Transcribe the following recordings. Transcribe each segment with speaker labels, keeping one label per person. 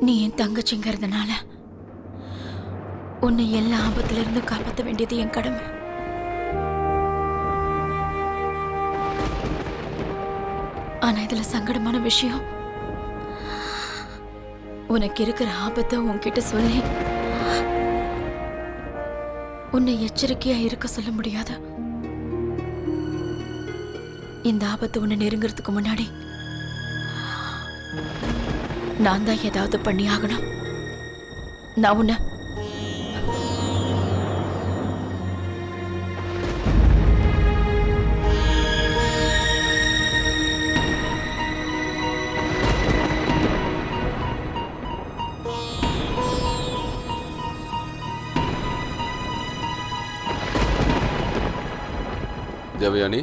Speaker 1: நீ என் தங்கச்சிங்கிறதுனால உன்னை எல்லா ஆபத்திலிருந்து காப்பாற்ற வேண்டியது என் கடமை. ஆனா இதுல சங்கடமான விஷயம் உனக்கு இருக்கிற ஆபத்தை உன்கிட்ட சொல்லி உன்னை எச்சரிக்கையா இருக்க சொல்ல முடியாது. இந்த ஆபத்து உன்னை நெருங்கிறதுக்கு முன்னாடி நான் தான் ஏதாவது பண்ணி ஆகணும். நான் உன்னை
Speaker 2: தேவயானி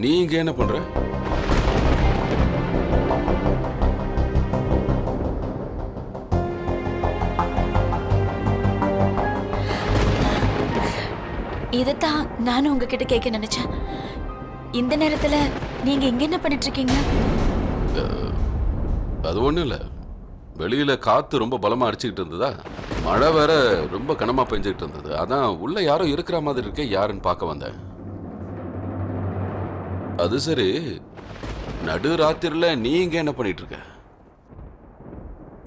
Speaker 2: நீ இங்கே என்ன பண்ற?
Speaker 1: இதைத்தான் நானும் உங்ககிட்ட கேட்க நினைச்சேன். இந்த நேரத்துல நீங்க இங்க என்ன பண்ணிட்டு இருக்கீங்க
Speaker 2: அது ஒண்ணும் இல்ல. வெளியில காத்து ரொம்ப பலமா அடிச்சுக்கிட்டு இருந்ததா? மழை வேற ரொம்ப கனமா பெஞ்சுக்கிட்டு இருந்தது. அதான் உள்ள யாரோ இருக்கிற மாதிரி இருக்கே யாருன்னு பார்க்க வந்தேன். அது சரி. நடு ராத்திரில நீ இங்க என்ன பண்ணிட்டு இருக்க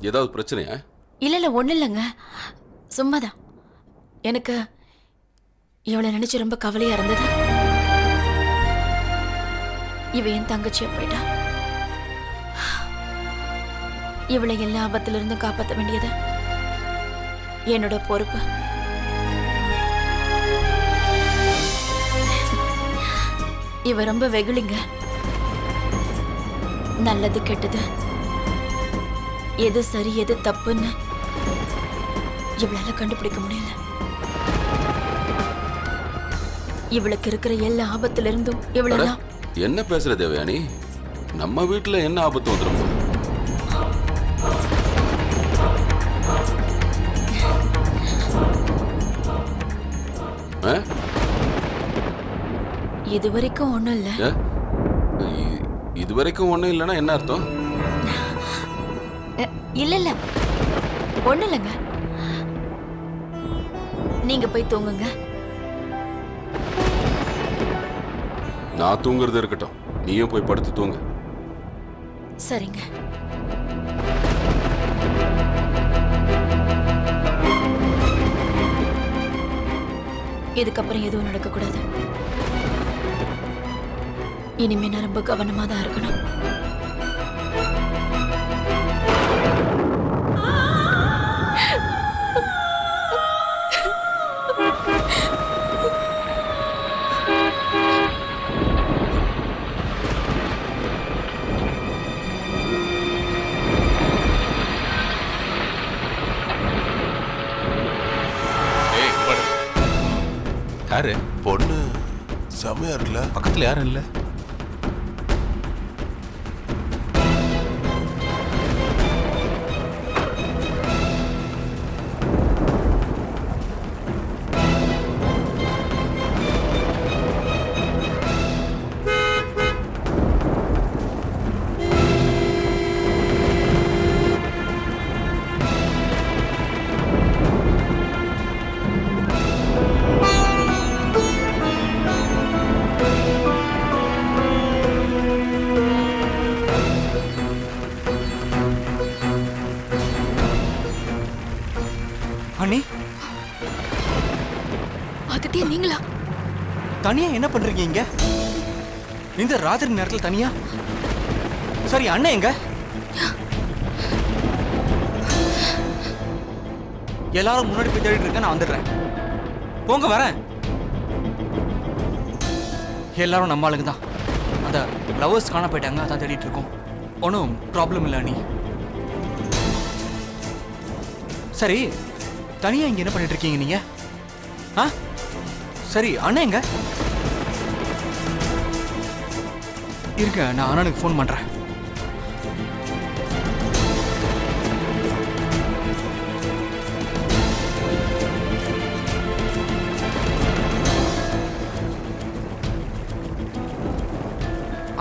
Speaker 2: ஏதாவது பிரச்சனையா?
Speaker 1: இல்ல இல்ல ஒண்ணு இல்லைங்க. சும்மாதான். எனக்கு இவளை நினைச்சு ரொம்ப கவலையா இருந்தது. இவ என் தங்கச்சியா போயிட்டா? இவளை எல்லா ஆபத்திலிருந்து காப்பாற்ற வேண்டியது என்னோட பொறுப்பு. இவ ரொம்ப வெகுளிங்க. நல்லது கெட்டது. எது சரி எது தப்புன்னு இவளால கண்டுபிடிக்க முடியல. இவளுக்கு இருக்கிற எல்லா ஆபத்துல இருந்தும் இவளெல்லாம்
Speaker 2: என்ன பேசுற தேவயானி? நம்ம வீட்டுல என்ன ஆபத்து வந்துடும்?
Speaker 1: இது வரைக்கும் ஒண்ணும் இல்ல.
Speaker 2: ஏ? இ- இது வரைக்கும் ஒண்ணும் இல்லைன்னா என்ன அர்த்தம்?
Speaker 1: இல்ல இல்ல. ஒண்ணும் இல்லைங்க. நீங்க போய் தூங்குங்க.
Speaker 2: நான் தூங்குறது இருக்கட்டும். நீயும் போய் படுத்து தூங்கு.
Speaker 1: சரிங்க. இதுக்கப்புறம் எதுவும் நடக்கக்கூடாது. இனிமே நான் ரொம்ப கவனமாக தான் இருக்கணும்.
Speaker 3: யாரு?
Speaker 4: பொண்ணு. செமையா இருக்குல்ல?
Speaker 3: பக்கத்துல யாரும் இல்ல?
Speaker 5: தனியா என்ன பண்றீங்க இங்க? இந்த ராத்திரி நேரத்தில் தனியா? சரி அண்ணன் எங்க? எல்லாரும் முன்னாடி போய் தேடிட்டு இருக்க நான் வந்துடுறேன். போங்க வரேன். எல்லாரும் நம்ம ஆளுங்க தான். அந்த லவர்ஸ் காண போயிட்டாங்க அதான் தேடிட்டு இருக்கோம். ஒன்றும் ப்ராப்ளம் இல்லை நீ சரி தனியா இங்க என்ன பண்ணிட்டு இருக்கீங்க நீங்க? ஆ? சரி அண்ணா எங்க? இருக்க நான் அண்ணனுக்கு ஃபோன் பண்றேன்.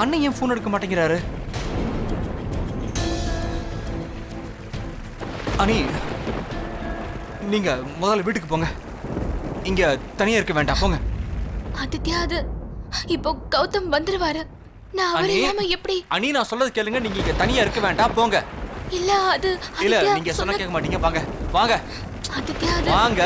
Speaker 5: அண்ணன் ஏன் ஃபோன் எடுக்க மாட்டேங்கிறாரு? அனி நீங்க முதல்ல வீட்டுக்கு போங்க. இங்க தனியா இருக்க வேண்டாம் போங்க.
Speaker 6: ஆதித்யா அது. இப்போ கௌதம் வந்துருவாரு. நான் அவர். இல்லாம எப்படி?
Speaker 5: அனி நான் சொல்றது கேளுங்க நீங்க இங்க தனியா இருக்க வேண்டாம் போங்க.
Speaker 6: இல்ல அது
Speaker 5: இல்ல நீங்க சொன்னா கேட்க மாட்டீங்க வாங்க வாங்க.
Speaker 6: ஆதித்யா
Speaker 5: வாங்க.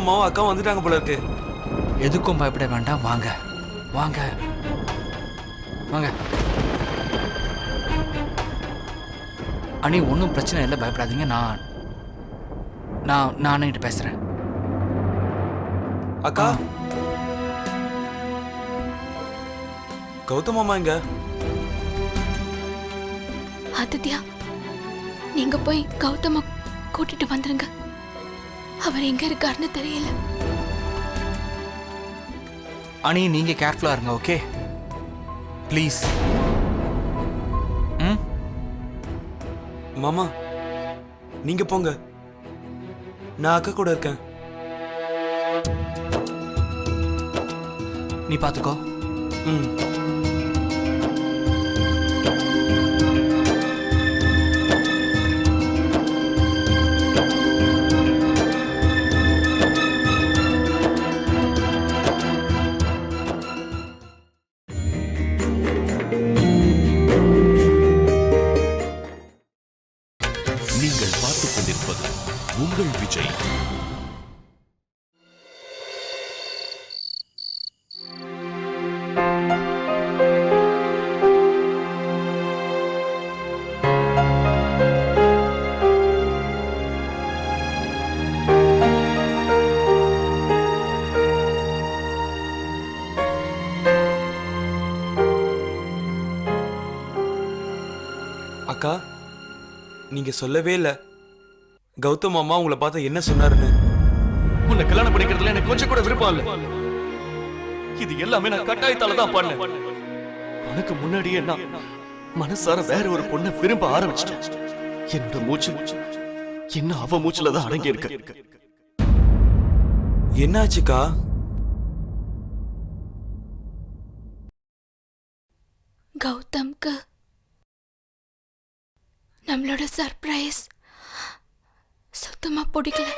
Speaker 7: மாமாவும் அக்காவும் வந்துட்டாங்க போல இருக்கு.
Speaker 5: எதுக்கும் பயப்பட வேண்டாம். வாங்க. வாங்க. வாங்க. அனி ஒன்றும் பிரச்சனை இல்லை. பயப்படாதீங்க. நான் நான் நான் அண்ணன்கிட்ட பேசுறேன்.
Speaker 7: அக்கா. கௌதம் மாமா எங்க
Speaker 6: ஆதித்யா நீங்க போய் கௌதம கூட்டிட்டு வந்துருங்க. அவர் எங்க இருக்காருன்னு தெரியல.
Speaker 5: அனி நீங்க கேர்ஃபுல்லா இருங்க ஓகே ப்ளீஸ் ம்?
Speaker 7: மாமா நீங்க போங்க. நான் அக்கா கூட இருக்கேன்.
Speaker 5: நீ பார்த்துக்கோ
Speaker 7: ம். நீங்க சொல்லவே இல்ல. கௌதம் மாமா உங்களை பார்த்து என்ன சொன்னாருன்னு.
Speaker 8: உன்னை கல்யாணம் பண்ணிக்கிறதுல எனக்கு கொஞ்சம் கூட விருப்பம் இல்ல. இது எல்லாமே நான் கட்டாயத்தால தான் பண்ணேன். உனக்கு முன்னாடியே நான் மனசார வேற ஒரு பொண்ணை விரும்ப ஆரம்பிச்சிட்டேன். என்னோட மூச்சு என்ன அவ மூச்சுல தான் அடங்கி இருக்கு
Speaker 7: என்னாச்சுக்கா?
Speaker 6: கௌதம்க்கு நம்மளோட சர்ப்ரைஸ் சுத்தமாக பிடிக்கல.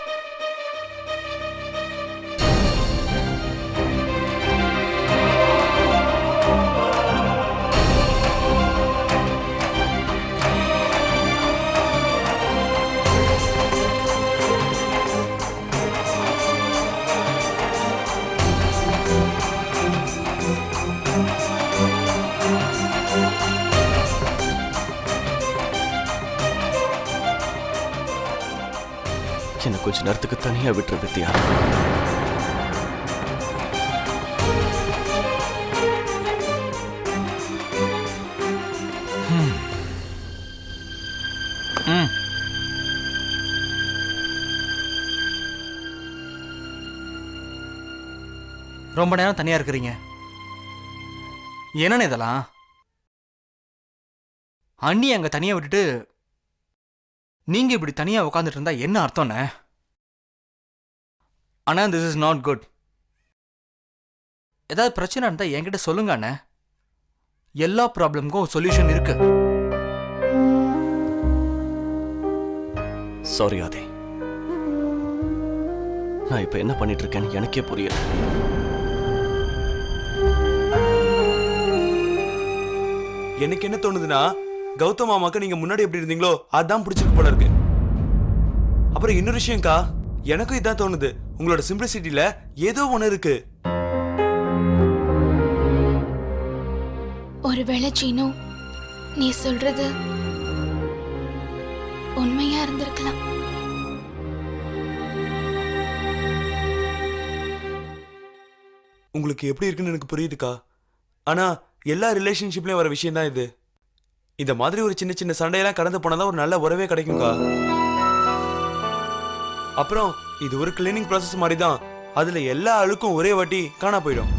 Speaker 8: என்னை கொஞ்ச நேரத்துக்கு தனியா விட்டுரு வித்யா
Speaker 5: ரொம்ப நேரம் தனியா இருக்கிறீங்க. என்னன்னு இதெல்லாம்? அண்ணி அங்க தனியா விட்டுட்டு நீங்க இப்படி தனியா உட்காந்துட்டு இருந்தா என்ன அர்த்தம்ண்ணே ஆனா திஸ் இஸ் நாட் குட் ஏதாவது பிரச்சனை இருந்தா என்கிட்ட சொல்லுங்க அண்ணே. எல்லா ப்ராப்ளம்க்கும் சொல்யூஷன் இருக்கு.
Speaker 8: சாரி ஆதி. நான் இப்ப என்ன பண்ணிட்டு இருக்கேன்னு எனக்கே புரியல.
Speaker 7: எனக்கு என்ன தோணுதுன்னா கௌதம் மாமாக்கு நீங்க முன்னாடி எப்படி இருந்தீங்களோ அதான் பிடிச்சிருக்கு போல இருக்கு. அப்புறம் இன்னொரு விஷயம்க்கா எனக்கும் இதான் தோணுது. உங்களோட சிம்பிளிசிட்டில ஏதோ ஒண்ணு இருக்கு.
Speaker 1: ஒருவேளை சீனு நீ சொல்றது உண்மையா இருந்திருக்கலாம்.
Speaker 7: உங்களுக்கு எப்படி இருக்குன்னு எனக்கு புரியுதுக்கா. ஆனா எல்லா ரிலேஷன்ஷிப்லயும் வர விஷயம் தான் இது. இந்த மாதிரி ஒரு சின்ன சின்ன சண்டையெல்லாம் கடந்து போனாதான் ஒரு நல்ல உறவே கிடைக்கும்க்கா. அப்புறம் இது ஒரு கிளீனிங் ப்ராசஸ் மாதிரி தான் அதுல எல்லா அழுக்கும் ஒரே வாட்டி காணா போயிடும்.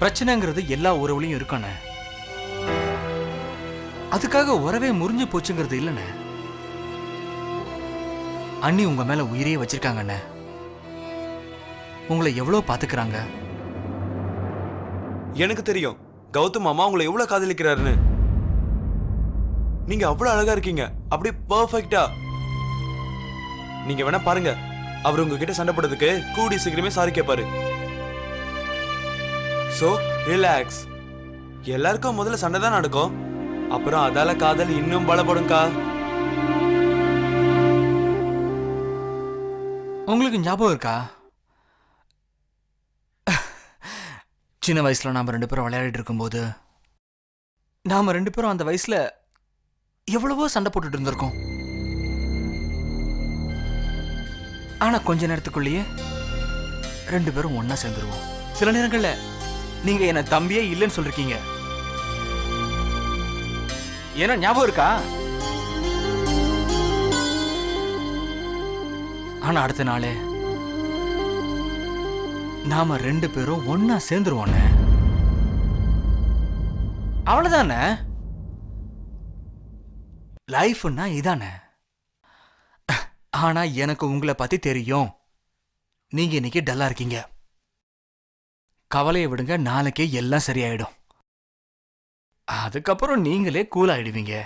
Speaker 5: பிரச்சனைங்கிறது எல்லா உறவுலையும் இருக்கண்ணே அதுக்காக உறவே முறிஞ்சு போச்சுங்கிறது இல்லைண்ணே அண்ணி உங்க மேல உயிரே வச்சிருக்காங்கண்ணே. உங்களை எவ்வளோ பாத்துக்கிறாங்க
Speaker 7: எனக்கு தெரியும். கௌதம் மாமா உங்களை எவ்வளவு காதலிக்கிறாருன்னு. நீங்க அவ்வளவு அழகா இருக்கீங்க. அப்படி பர்ஃபெக்டா நீங்க வேணா பாருங்க. அவர் உங்ககிட்ட சண்டை போடுறதுக்கு கூடி சீக்கிரமே சாரி கேட்பாரு சோ ரிலாக்ஸ் எல்லாருக்கும் முதல்ல சண்டை தான் நடக்கும். அப்புறம் அதால காதல் இன்னும் பலப்படும்க்கா.
Speaker 5: உங்களுக்கு ஞாபகம் இருக்கா? சின்ன வயசுல நாம ரெண்டு பேரும் விளையாடிட்டு இருக்கும்போது நாம ரெண்டு பேரும் அந்த வயசுல எவ்வளவோ சண்டை போட்டுட்டு இருந்திருக்கோம். ஆனா கொஞ்ச நேரத்துக்குள்ளேயே ரெண்டு பேரும் ஒன்றா சேர்ந்துருவோம். சில நேரங்களில் நீங்க என்னை தம்பியே இல்லைன்னு சொல்லிருக்கீங்க. ஏன்னா ஞாபகம் இருக்கா? ஆனால் அடுத்த நாளே நாம ரெண்டு பேரும் ஒன்னா சேர்ந்துருவோண்ணே. அவ்வளவுதானே? லைஃப்னா இதானே? ஆனா எனக்கு உங்களை பத்தி தெரியும். நீங்க இன்னைக்கு டல்லா இருக்கீங்க. கவலையை விடுங்க நாளைக்கே எல்லாம் சரியாயிடும். அதுக்கப்புறம் நீங்களே கூல் ஆயிடுவீங்க.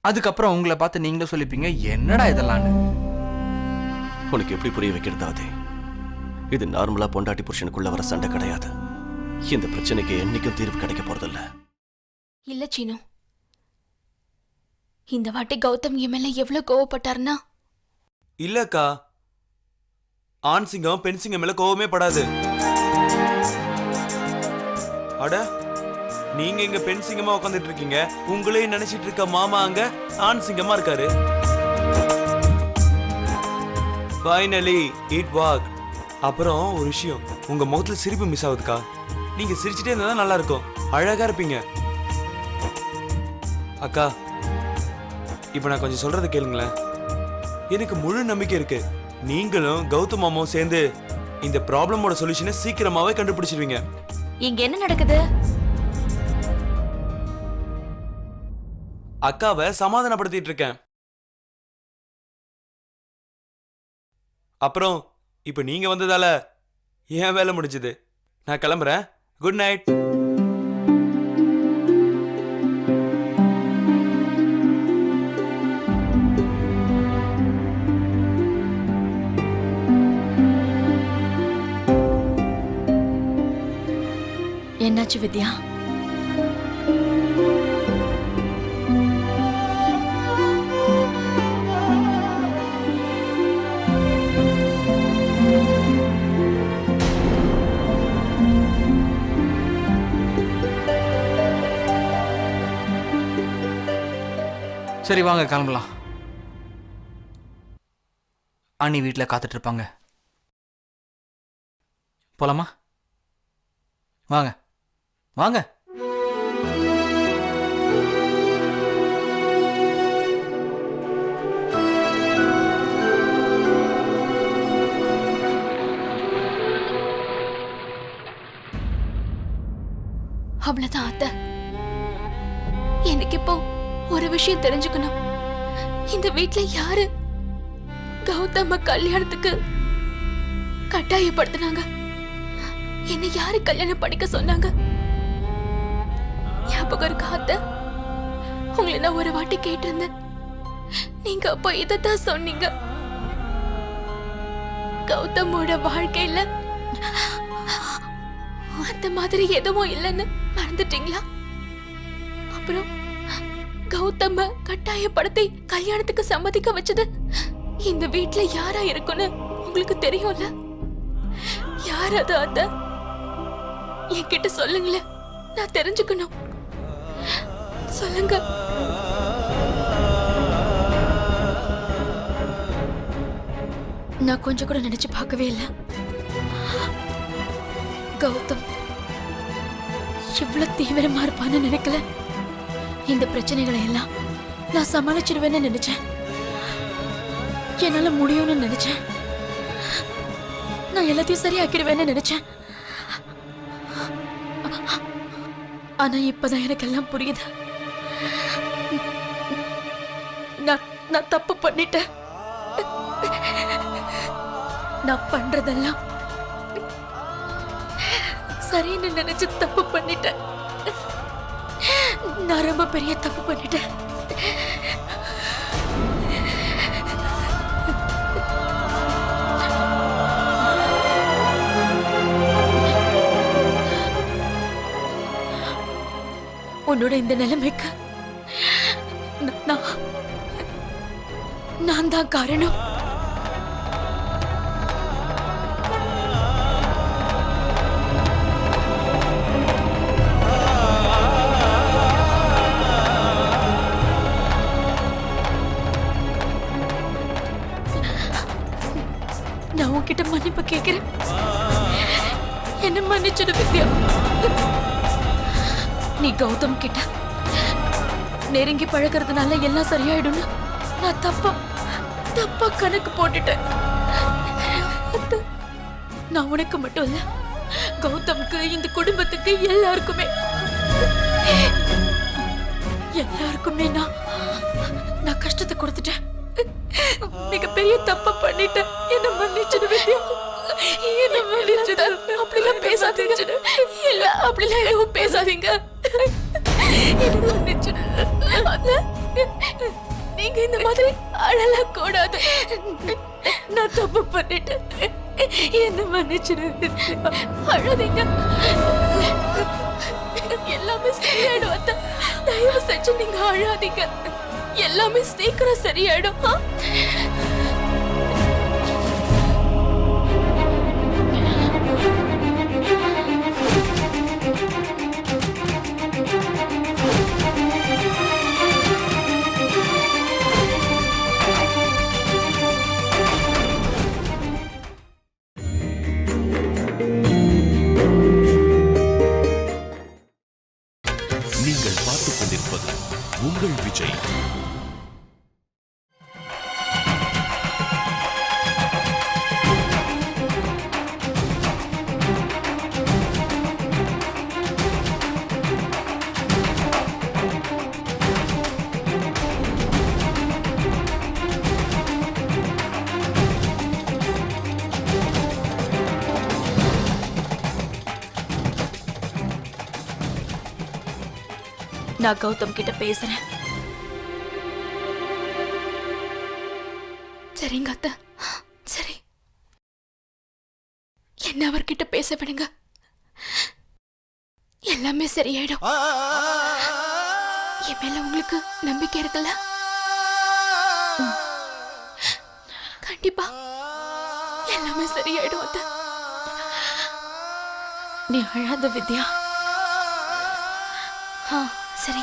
Speaker 5: அதுக்கப்புறம் உங்களை பார்த்து நீங்களே சொல்லிப்பீங்க என்னடா இதெல்லாம்னு?
Speaker 8: உனக்கு எப்படி புரிய வைக்கிறது அதே? இது நார்மலா பொண்டாட்டி புருஷனுக்குள்ள வர சண்டை கிடையாது. இந்த பிரச்சனைக்கு என்னைக்கும் தீர்வு கிடைக்க போறதில்ல.
Speaker 1: இல்ல சீனு. இந்த வாட்டி கௌதம் என் மேல எவ்வளவு கோவப்பட்டாருன்னா?
Speaker 7: இல்லக்கா ஆண் சிங்கம் பெண் சிங்கம் மேல கோவமே படாது. அட நீங்க இங்க பெண் சிங்கமா உட்காந்துட்டு இருக்கீங்க உங்களே நினைச்சிட்டு இருக்க மாமா அங்க ஆண் சிங்கமா இருக்காரு. ஃபைனலி இட் வாக் அப்புறம் ஒரு விஷயம். உங்க முகத்துல சிரிப்பு மிஸ் ஆகுதுக்கா? நீங்க சிரிச்சிட்டே இருந்தா நல்லா இருக்கும் அழகா இருப்பீங்க. அக்கா இப்போ நான் கொஞ்சம் சொல்றதை கேளுங்களேன். எனக்கு முழு நம்பிக்கை இருக்கு. நீங்களும் கௌதம் மாமாவும் சேர்ந்து இந்த ப்ராப்ளமோட சொல்யூஷனை சீக்கிரமாவே கண்டுபிடிச்சிருவீங்க.
Speaker 1: இங்க என்ன நடக்குது?
Speaker 7: அக்காவை சமாதானப்படுத்திட்டு இருக்கேன். அப்புறம் இப்போ நீங்க வந்ததால என் வேலை முடிஞ்சது. நான் கிளம்புறேன். குட் நைட்
Speaker 1: என்னாச்சு வித்யா?
Speaker 5: சரி வாங்க கிளம்பலாம். அண்ணி வீட்டில் காத்துட்டு இருப்பாங்க போலாமா? வாங்க. வாங்க.
Speaker 1: விஷயம் தெரிஞ்சுக்கணும். இந்த வீட்டுல யாரு? கௌதம கல்யாணத்துக்கு கட்டாயப்படுத்தினாங்க. என்ன யாரு கல்யாணம் பண்ணிக்க சொன்னாங்க? ஞாபகம் இருக்கா அத்த? உங்களை நான் ஒரு வாட்டி கேட்டிருந்தேன். நீங்க அப்ப இதைத்தான் சொன்னீங்க. கௌதமோட வாழ்க்கையில அந்த மாதிரி எதுவும் இல்லைன்னு மறந்துட்டீங்களா? அப்புறம் கௌதம கட்டாயப்படுத்தி கல்யாணத்துக்கு சம்மதிக்க வச்சது. இந்த வீட்ல யாரா இருக்குன்னு உங்களுக்கு தெரியும்ல? யார் அது அத்த? என்கிட்ட சொல்லுங்களேன். நான் தெரிஞ்சுக்கணும். சொல்லுங்க. நான் கொஞ்சம் கூட நினைச்சு பார்க்கவே இல்லை. கௌதம் இவ்வளவு தீவிரமா இருப்பான்னு நினைக்கல. இந்த பிரச்சனைகளை எல்லாம் நான் சமாளிச்சிடுவேன்னு நினைச்சேன். என்னால முடியும்னு நினைச்சேன். நான் எல்லாத்தையும் சரியாக்கிடுவேன்னு நினைச்சேன். ஆனா இப்பதான் எனக்கு எல்லாம் புரியுது. நான் நான் தப்பு பண்ணிட்டேன். நான் பண்றதெல்லாம் சரின்னு நினைச்சு தப்பு பண்ணிட்டேன். நான் ரொம்ப பெரிய தப்பு பண்ணிட்டேன். உன்னோட இந்த நிலைமைக்கு நான் நான் தான் காரணம். உங்ககிட்ட மன்னிப்பு கேட்கிறேன் என்ன மன்னிச்சிடு வித்யா. நீ கௌதம் கிட்ட நெருங்கி பழகிறதுனால எல்லாம் சரியாயிடும்னு நான் தப்பா தப்பா கணக்கு போட்டுட்டேன். நான் உனக்கு மட்டும் இல்ல கௌதம்க்கு இந்த குடும்பத்துக்கு எல்லாருக்குமே எல்லாருக்குமே நான் நான் கஷ்டத்தை கொடுத்துட்டேன். மிகப்பெரிய தப்ப பண்ணிட்டேன். என்ன மன்னிச்சிடு வித்யா. என்ன மன்னிச்சிடு. அப்படிலாம் பேசாதீங்க. இல்ல அப்படிலாம் எதுவும் பேசாதீங்க. என்ன மன்னிச்சிடு. நீங்க இந்த மாதிரி அழல கூடாது. நான் தப்பு பண்ணிட்டேன். என்ன மன்னிச்சிடு. அழாதீங்க. எல்லாமே சரியாயிடும் அத்தை. தயவு செஞ்சு நீங்க அழாதீங்க. எல்லாமே சீக்கிரம் சரியாயிடும் நான் கௌதம் கிட்ட பேசுறேன் சரிங்க அத்த சரி என்ன அவர்கிட்ட பேச விடுங்க எல்லாமே சரியாயிடும் என் மேல உங்களுக்கு நம்பிக்கை இருக்குல்ல கண்டிப்பா எல்லாமே சரியாயிடும் அத்த நீ அழாத வித்யா ஆ சரி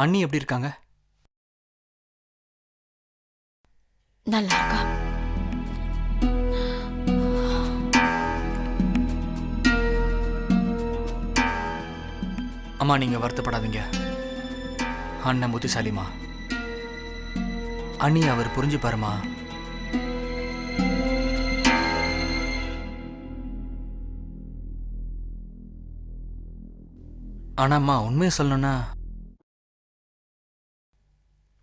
Speaker 5: அண்ணி எப்படி இருக்காங்க?
Speaker 1: நல்லா இருக்கா
Speaker 5: அம்மா நீங்க வருத்தப்படாதீங்க. அண்ணன் புத்திசாலிமா அண்ணி அவர் புரிஞ்சுப்பாருமா ஆனாம்மா உண்மையை சொல்லணும்னா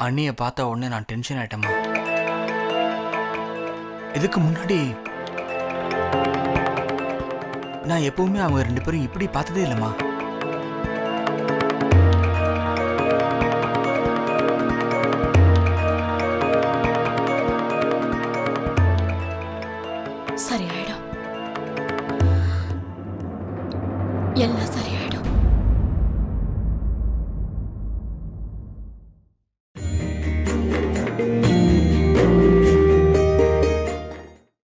Speaker 5: அண்ணியை பார்த்த உடனே நான் டென்ஷன் ஆயிட்டேம்மா. இதுக்கு முன்னாடி நான் எப்பவுமே அவங்க ரெண்டு பேரும் இப்படி பார்த்ததே இல்லைம்மா.